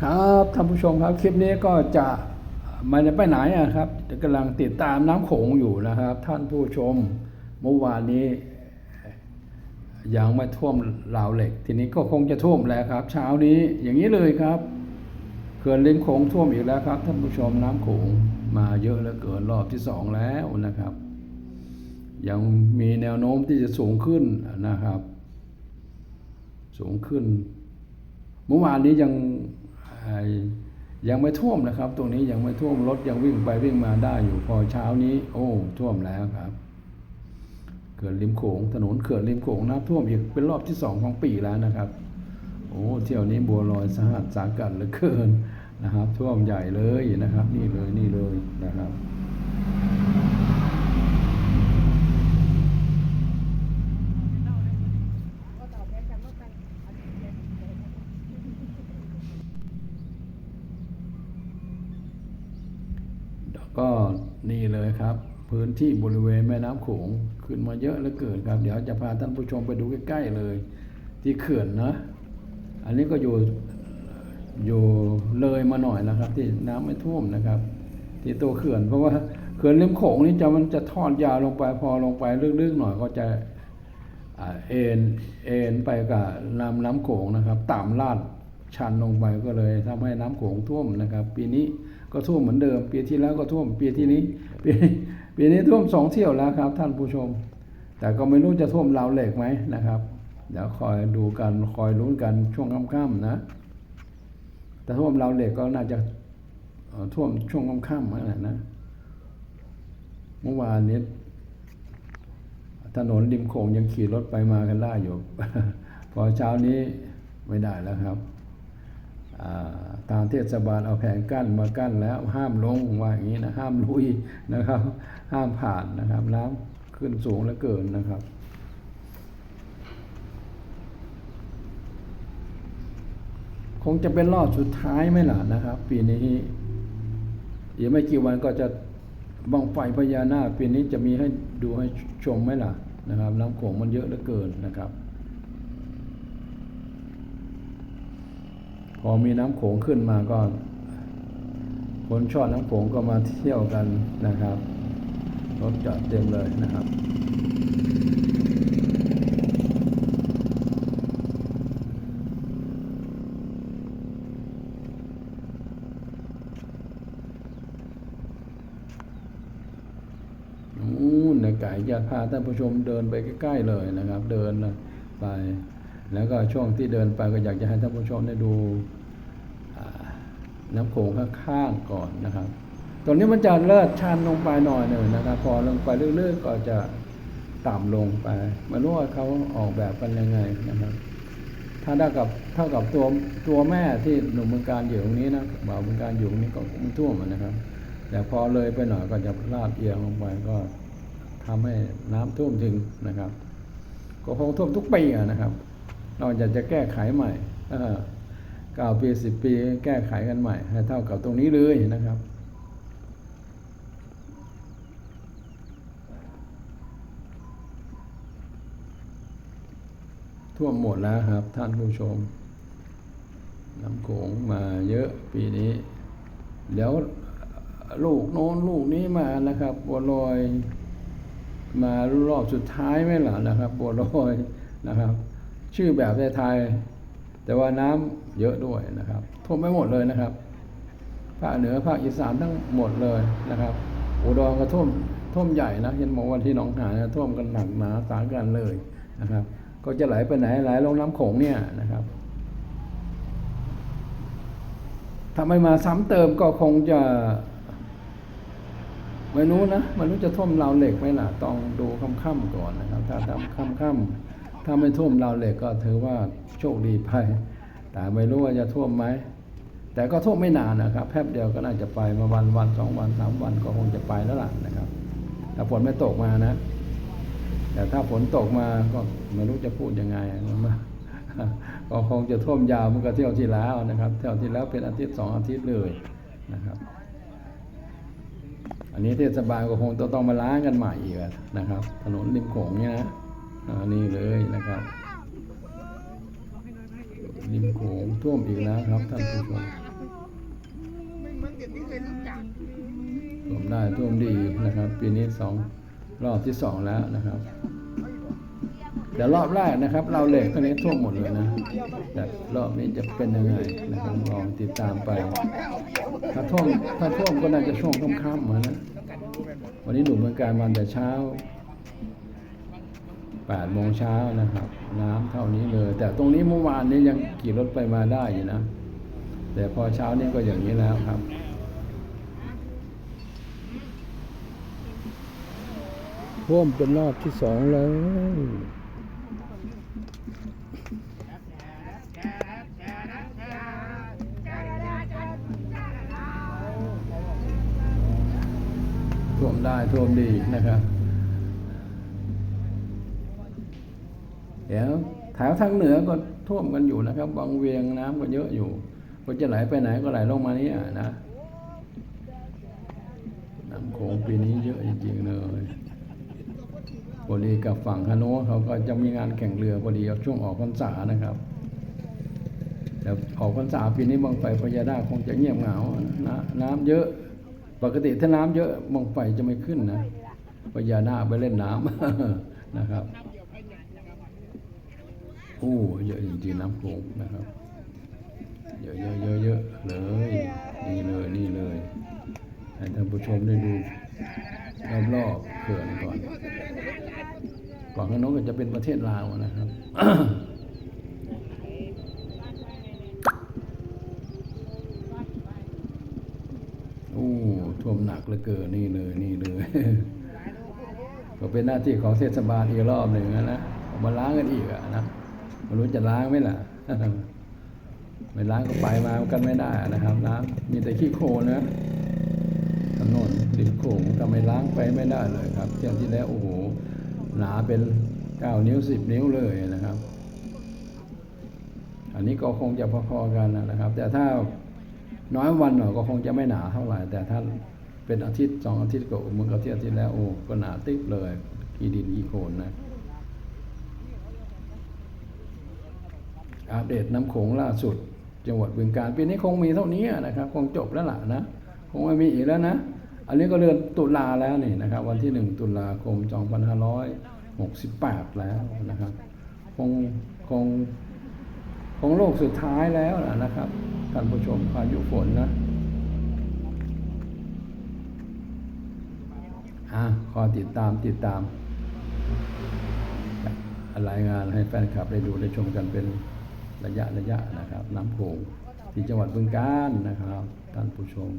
ครับท่านผู้ชมครับคลิปนี้ก็จะไมันจะไปไหนอะครับกำลังติดตามน้ำโขงอยู่นะครับ ท่านผู้ชมเมื่อวานนี้ ยังไม่ท่วมราวเหล็ก ทีนี้ก็คงจะท่วมแล้วครับ เช้านี้อย่างนี้เลยครับเขื่อนริมโขงท่วมอีกแล้วครับ ท่านผู้ชมน้ำโขงมาเยอะเหลือเกินรอบที่สองแล้วนะครับ ยังมีแนวโน้มที่จะสูงขึ้นนะครับ สูงขึ้น เมื่อวานนี้ยัง ยังไม่ท่วมนะครับ ตรงนี้ยังไม่ท่วมรถยังวิ่งไปวิ่งมาได้อยู่พอเช้านี้ โอ้ท่วมแล้วครับเขื่อนริมโขงถนนเขื่อนริมโขงน้ำท่วมอีกเป็นรอบที่สองของปีแล้วนะครับ โอ้เที่ยวนี้บัวลอยสหัสสากันเหลือเกินนะครับ ท่วมใหญ่เลยนะครับ นี่เลยนี่เลยนะครับ แล้วก็ ครับ พื้นที่บริเวณแม่น้ำโขงขึ้นมาเยอะเหลือเกินครับ เดี๋ยวจะพาท่านผู้ชมไปดูใกล้ๆเลย ที่เขื่อนนะ อันนี้ก็อยู่อยู่เลยมาหน่อยนะครับ ที่น้ำไม่ท่วมนะครับ ที่ตัวเขื่อน เพราะว่าเขื่อนริมโขงนี่จะมันจะทอดยาวลงไปพอลงไปลึกๆหน่อยก็จะเอ็นเอ็นไปกับลำน้ำโขงนะครับต่ำลาดชันลงไปก็เลยทำให้น้ำโขงท่วมนะครับ ปีนี้ ก็ท่วมเหมือนเดิม ปีที่แล้วก็ท่วมปีที่นี้ปีปีนี้ท่วมสองเที่ยวแล้วครับ ท่านผู้ชม แต่ก็ไม่รู้จะท่วมเราเหล็กไหมนะครับ เดี๋ยวคอยดูกันคอยลุ้นกันช่วงค่ำๆนะแต่ท่วมเราเหล็กก็น่าจะท่วมช่วงค่ำๆนั่นแหละนะเมื่อวานนี้ถนนริมโขงยังขี่รถไปมากันได้อยู่ พอเช้านี้ไม่ได้แล้วครับ ทางเทศบาลเอาแผงกั้นมากั้นแล้วห้ามลงว่าอย่างนี้นะห้ามลุยนะครับ ห้ามผ่านนะครับน้ำขึ้นสูงเหลือเกินนะครับคงจะเป็นรอบสุดท้ายไหมล่ะนะครับ ปีนี้อีกไม่กี่วันก็จะบังไฟพญานาคปีนี้จะมีให้ดูให้ชมไหมล่ะนะครับน้ำโขงมันเยอะเหลือเกินนะครับ พอมีน้ำโขงขึ้นมาก็คนชอบน้ำโขงก็มาเที่ยวกันนะครับรถจอดเต็มเลยนะครับนู่นนะไก่จะพาท่านผู้ชมเดินไปใกล้ๆเลยนะครับ เดินไป แล้วก็ช่วงที่เดินไปก็อยากจะให้ท่านผู้ชมได้ดูน้ำโขงข้างๆก่อนนะครับ ตรงนี้มันจะเลิศชันลงไปหน่อยหนึ่งนะครับ พอลงไปเรื่อยๆก็จะต่ำลงไปไม่รู้ว่าเขาออกแบบกันยังไงนะครับถ้าได้กับเท่ากับตัวตัวแม่ที่หนุ่มเมืองการอยู่ตรงนี้นะบ่าวเมืองการอยู่ตรงนี้ก็ไม่ท่วมนะครับ แต่พอเลยไปหน่อยก็จะลาดเอียงลงไปก็ทำให้น้ำท่วมถึงนะครับ ก็คงท่วมทุกปีนะครับ นอกจากจะแก้ไขใหม่เก้าปีสิบปีแก้ไขกันใหม่ให้เท่ากับตรงนี้เลยนะครับท่วมหมดแล้วครับท่านผู้ชมน้ำโขงมาเยอะปีนี้ เดี๋ยวลูกโน้นลูกนี้มานะครับบัวลอย มารอบสุดท้ายไหมล่ะนะครับบัวลอยนะครับ ชื่อแบบไทยๆแต่ว่าน้ำเยอะด้วยนะครับท่วมไม่หมดเลยนะครับภาคเหนือภาคอีสานทั้งหมดเลยนะครับอุดรก็ท่วมท่วมใหญ่นะเห็นบอกว่าที่หนองหานท่วมกันหนักหนาสากันเลยนะครับ ก็จะไหลไปไหนไหลลงน้ำโขงเนี่ยนะครับถ้าไม่มาซ้ำเติมก็คงจะไม่รู้นะไม่รู้จะท่วมราวเหล็กไหมล่ะ ต้องดูค่ำๆก่อนนะครับ ถ้าทำค่ำๆ ถ้าไม่ท่วมเราเหล็กก็ถือว่าโชคดีไป แต่ไม่รู้ว่าจะท่วมไหม แต่ก็ท่วมไม่นานนะครับ แป๊บเดียวก็น่าจะไปมาวันวันสองวันสามวันก็คงจะไปแล้วล่ะนะครับ ถ้าฝนไม่ตกมานะ แต่ถ้าฝนตกมาก็ไม่รู้จะพูดยังไงนะก็คงจะท่วมยาวเหมันก็เที่ยวที่แล้วนะครับ เที่ยวที่แล้วเป็นอาทิตย์สองอาทิตย์เลยนะครับ อันนี้เทศบาลก็คงต้องต้องมาล้างกันใหม่อีกนะครับ ถนนริมโขงเนี่ยนะ น,นี่เลยนะครับริมโขงท่วมอีกแล้วครับท่านผู้ชมท่วมได้ท่วมดีนะครับ ปีนี้สองรอบที่สองแล้วนะครับแต่รอบแรกนะครับ เราเหล็กตอนนี้ท่วมหมดเลยนะแต่รอบนี้จะเป็นยังไงนะครับลองติดตามไป ถ้าท่วมถ้าท่วมก็น่าจะช่วงค่ำๆมือนนะวันนี้หนุ่มเมืองการมาแต่เช้า 8โมงเช้านะครับ น้ำเท่านี้เลย แต่ตรงนี้เมื่อวานนี้ยังขี่รถไปมาได้อยู่นะ แต่พอเช้านี้ก็อย่างนี้แล้วครับท่วมเป็นรอบที่สองแล้วท่วมได้ท่วมดีนะครับ เดี๋ยวแถวทางเหนือก็ท่วมกันอยู่นะครับบางเวียงน้ำก็เยอะอยู่ ก็จะไหลไปไหนก็ไหลลงมานี่อะนะน้ำโขงปีนี้เยอะจริงๆเลยพอดีกับฝั่งฮานโนเขาก็จะมีงานแข่งเรือพอดีช่วงออกพรรษานะครับแต่ออกพรรษาปีนี้บางไฟพญานาคคงจะเงียบเหงานะน้ำเยอะปกติถ้าน้ำเยอะบางไฟจะไม่ขึ้นนะพญานาคไปเล่นน้ำนะครับ โอ้เยอะจริงๆน้ำโขงนะครับ เยอะเยอะเยอะเยอะเลย นี่เลยนี่เลยให้ท่านผู้ชมได้ดูรอบๆเขื่อนก่อนฝั่งโน้นก็จะเป็นประเทศลาวนะครับโอ้ท่วมหนักเหลือเกินนี่เลยนี่เลย ก็เป็นหน้าที่ของเทศบาลอีกรอบหนึ่งนะมาล้างกันอีกอะนะ ไม่รู้จะล้างไหมล่ะไม่ล้างก็ไปมากันไม่ได้นะครับล้างมีแต่ขี้โคลนนะถนนดินโขงทำไมล้างไปไม่ได้เลยครับเที่ยวที่แล้วโอ้โหหนาเป็นเก้านิ้วสิบนิ้วเลยนะครับ อันนี้ก็คงจะพอๆกันนะครับ แต่ถ้าน้อยวันหน่อยก็คงจะไม่หนาเท่าไหร่ แต่ถ้าเป็นอาทิตย์สองอาทิตย์ก็เหมือนกับที่อาทิตย์แล้วโอ้ก็หนาติ๊บเลยขี้ดินขี้โคลนนะ อัปเดตน้ำโขงล่าสุด จังหวัดบึงการปีนี้คงมีเท่านี้นะครับ คงจบแล้วล่ะนะ คงไม่มีอีกแล้วนะ อันนี้ก็เดือนตุลาแล้วนี่นะครับ วันที่หนึ่งตุลาคม 2568 แล้วนะครับ คงคงคงโลกสุดท้ายแล้วล่ะนะครับท่านผู้ชมพายุฝนนะอะขอติดตามติดตามรายงานให้แฟนคลับได้ดูได้ชมกันเป็น ระยะระยะนะครับ น้ำโขงที่จังหวัดบึงกาฬนะครับ ท่านผู้ชม